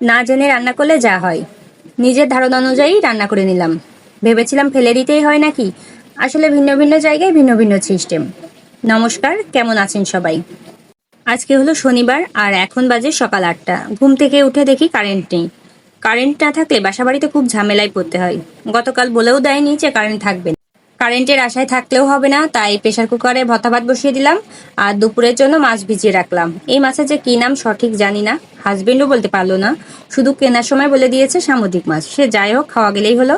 না জেনে রান্না করলে যা হয়। নিজের ধারণা অনুযায়ী রান্না করে নিলাম। ভেবেছিলাম ফেলে দিতেই হয় নাকি? আসলে ভিন্ন ভিন্ন জায়গায় ভিন্ন ভিন্ন সিস্টেম। নমস্কার, কেমন আছেন সবাই? আজকে হলো শনিবার আর এখন বাজে সকাল আটটা। ঘুম থেকে উঠে দেখি কারেন্ট নেই। কারেন্ট না থাকলে বাসা বাড়িতে খুব ঝামেলায় পড়তে হয়। গতকাল বলেও দেয়নি যে কারেন্ট থাকবে। কারেন্টের আশায় থাকলেও হবে না, তাই প্রেশার কুকারে ভর্তা ভাত বসিয়ে দিলাম আর দুপুরের জন্য মাছ ভিজিয়ে রাখলাম। এই মাছের যে কী নাম সঠিক জানি না, হাজবেন্ডও বলতে পারল না। শুধু কেনার সময় বলে দিয়েছে সামুদ্রিক মাছ। সে যাই হোক, খাওয়া গেলেই হলো।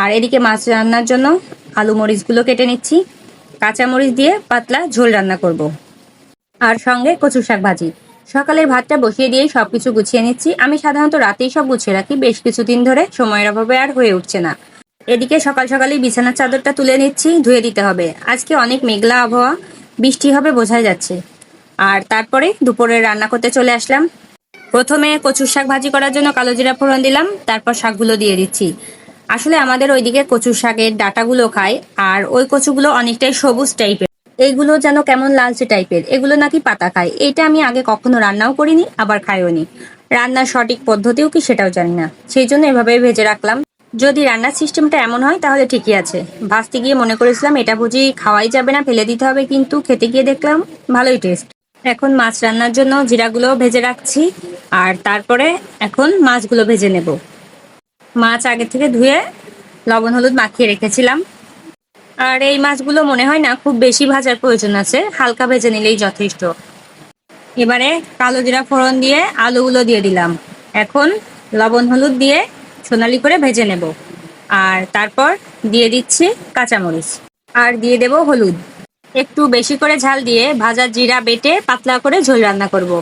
আর এদিকে মাছ রান্নার জন্য আলু মরিচগুলো কেটে নিচ্ছি। কাঁচা মরিচ দিয়ে পাতলা ঝোল রান্না করব। আর সঙ্গে কচু শাক ভাজি। সকালের ভাতটা বসিয়ে দিয়ে সবকিছু গুছিয়ে নিচ্ছি। আমি সাধারণত রাতেই সব গুছিয়ে রাখি, বেশ কিছুদিন ধরে সময়ের অভাবে আর হয়ে উঠছে না। এদিকে সকাল সকালেই বিছানার চাদরটা তুলে নিচ্ছি, ধুয়ে দিতে হবে। আজকে অনেক মেঘলা আবহাওয়া, বৃষ্টি হবে বোঝাই যাচ্ছে। আর তারপরে দুপুরে রান্না করতে চলে আসলাম। প্রথমে কচুর শাক ভাজি করার জন্য কালো জিরা ফোড়ন দিলাম, তারপর শাকগুলো দিয়ে দিচ্ছি। আসলে আমাদের ওইদিকে কচুর শাকের ডাটাগুলো খায়, আর ওই কচুগুলো অনেকটাই সবুজ টাইপের। এইগুলো যেন কেমন লালচে টাইপের, এগুলো নাকি পাতা খায়। এটা আমি আগে কখনো রান্নাও করিনি, আবার খাইওনি। রান্নার সঠিক পদ্ধতিও কি সেটাও জানি না। সেই জন্য এভাবেই ভেজে রাখলাম। যদি রান্নার সিস্টেমটা এমন হয়, তাহলে ঠিকই আছে। ভাজতে গিয়ে মনে করেছিলাম, এটা বুঝি খাওয়াই যাবে না, ফেলে দিতে হবে। কিন্তু খেতে গিয়ে দেখলাম, ভালোই টেস্ট এখন মাছ রান্নার জন্য জিরাগুলো ভেজে রাখছি, আর তারপরে এখন মাছগুলো ভেজে নেব। মাছ আগে থেকে ধুয়ে লবণ, হলুদ মাখিয়ে রেখেছিলাম। আর এই মাছগুলো মনে হয় না, খুব বেশি ভাজার প্রয়োজন আছে, হালকা ভেজে নিলেই যথেষ্ট। এবারে কালো জিরা ফোড়ন দিয়ে আলুগুলো দিয়ে দিলাম। এখন লবণ, হলুদ দিয়ে সোনালি করে ভেজে নেব। আর তারপর দিয়ে দিচ্ছি কাঁচামরিচ। আর দিয়ে দেব হলুদ। একটু বেশি করে ঝাল দিয়ে ভাজা জিরা বেটে পাতলা করে ঝোল রান্না করব।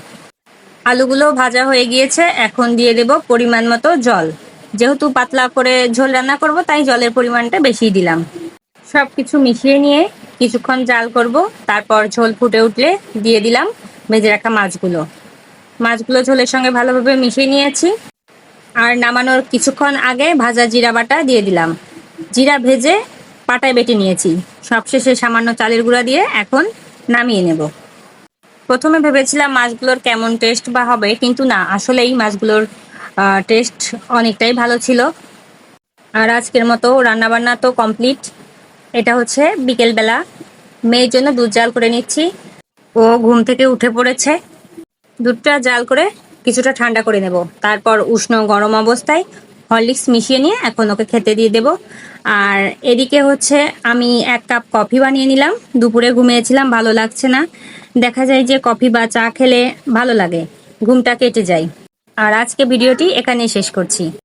আলুগুলো ভাজা হয়ে গিয়েছে, এখন দিয়ে দেব পরিমাণ মতো জল। যেহেতু পাতলা করে ঝোল রান্না করব, তাই জলের পরিমাণটা বেশি দিলাম। সব কিছু মিশিয়ে নিয়ে কিছুক্ষণ জাল করব। তারপর ঝোল ফুটে উঠলে দিয়ে দিলাম ভেজে রাখা মাছগুলো। মাছগুলো ঝোলের সঙ্গে ভালোভাবে মিশিয়ে নিয়েছি। আর নামানোর কিছুক্ষণ আগে ভাজা জিরা বাটা দিয়ে দিলাম। জিরা ভেজে পাটায় বেটে নিয়েছি। সবশেষে সামান্য চালের গুঁড়া দিয়ে এখন নামিয়ে নেব। প্রথমে ভেবেছিলাম মাছগুলোর কেমন টেস্ট বা হবে, কিন্তু না, আসলেই মাছগুলোর টেস্ট অনেকটাই ভালো ছিল। আর আজকের মতো রান্নাবান্না তো কমপ্লিট। এটা হচ্ছে বিকেলবেলা। মেয়ের জন্য দুধ জাল করে নিচ্ছি। ও ঘুম থেকে উঠে পড়েছে। দুধটা জাল করে কিছুটা ঠান্ডা করে নেব। তারপর উষ্ণ গরম অবস্থায় হরলিক্স মিশিয়ে নিয়ে এখন ওকে খেতে দিয়ে দেব। আর এদিকে হচ্ছে আমি এক কাপ কফি বানিয়ে নিলাম। দুপুরে ঘুমিয়েছিলাম, ভালো লাগছে না। দেখা যায় যে কফি বা চা খেলে ভালো লাগে, ঘুমটা কেটে যায়। আর আজকে ভিডিওটি এখানেই শেষ করছি।